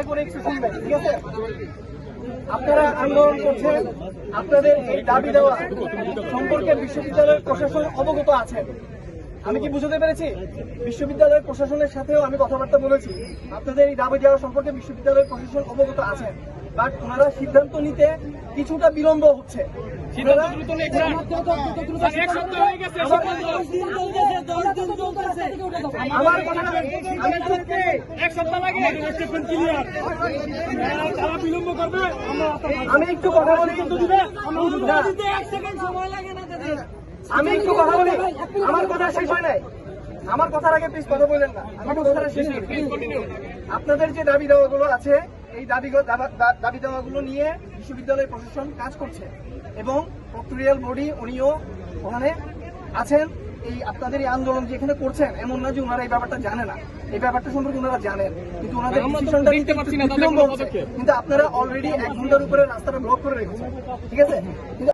দয়া করে একটু শুনবেন ঠিক আছে? আপনারা আন্দোলন করছেন আপনাদের এই দাবি দেওয়া সম্পর্কে বিশ্ববিদ্যালয়ের প্রশাসন অবগত আছেন আমি কি বুঝতে পেরেছি? বিশ্ববিদ্যালয়ের প্রশাসনের সাথেও আমি কথাবার্তা বলেছি। আপনাদের এই দাবি দেওয়া সম্পর্কে বিশ্ববিদ্যালয়ের প্রশাসন অবগত আছেন বাট ওনারা সিদ্ধান্ত নিতে কিছুটা বিলম্ব হচ্ছে সিদ্ধান্ত দ্রুত নেই, স্যার। স্যার, এক সপ্তাহ হয়ে গেছে, আমি একটু কথা বলি। কিন্তু দিবে। আমি একটু কথা বলি। আমার কথা শেষ হয় নাই। আমার কথার আগে প্লিজ কথা বললেন না। আপনাদের যে দাবি দাওয়াগুলো আছে, এই দাবি দাবি দাওয়াগুলো নিয়ে বিশ্ববিদ্যালয় প্রশাসন কাজ করছে এবং প্রক্টোরিয়াল বডি উনিও ওখানে আছেন। এই আপনাদের এই আন্দোলন যেখানে করছেন এমন না যে ওনারা এই ব্যাপারটা জানে না। এই ব্যাপারটা সম্পর্কে ওনারা জানেন। কিন্তু ওনাদের। কিন্তু আপনারা অলরেডি এক ঘণ্টার উপরে রাস্তাটা ব্লক করে রেখেছেন। ঠিক আছে?